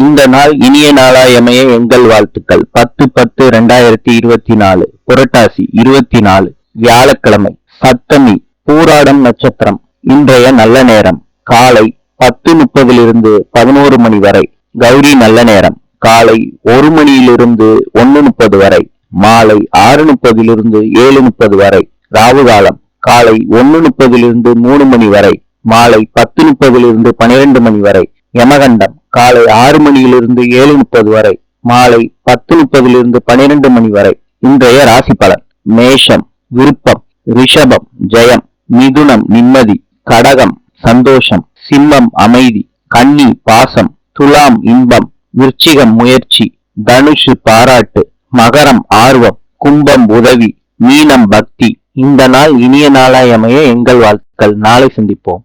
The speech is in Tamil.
இந்த நாள் இனிய நாளாயமைய எங்கள் வாழ்த்துக்கள். பத்து பத்து ரெண்டாயிரத்தி இருபத்தி நாலு புரட்டாசி இருபத்தி நாலு வியாழக்கிழமை. சப்தமி. பூராடம் நட்சத்திரம். இன்றைய நல்ல நேரம். காலை பத்து முப்பதிலிருந்து பதினோரு மணி வரை. கௌரி நல்ல நேரம். காலை ஒரு மணியிலிருந்து ஒன்னு முப்பது வரை. மாலை ஆறு முப்பதிலிருந்து ஏழு முப்பது வரை. ராகு காலம். காலை ஒன்னு முப்பதிலிருந்து மூணு மணி வரை. மாலை பத்து முப்பதிலிருந்து பனிரெண்டு மணி வரை. யமகண்டம். காலை ஆறு மணியிலிருந்து ஏழு முப்பது வரை மாலை பத்து முப்பதிலிருந்து பனிரெண்டு மணி வரை. இன்றைய ராசி பலன் மேஷம் விருப்பம் ரிஷபம் ஜெயம் மிதுனம் நிம்மதி கடகம் சந்தோஷம் சிம்மம் அமைதி கன்னி பாசம் துலாம் இன்பம் விருச்சிகம் முயற்சி தனுஷு பாராட்டு மகரம் ஆர்வம் கும்பம் உதவி மீனம் பக்தி. இந்த நாள் இனிய நாளாய் அமைய எங்கள் வாழ்த்துக்கள். நாளை சந்திப்போம்.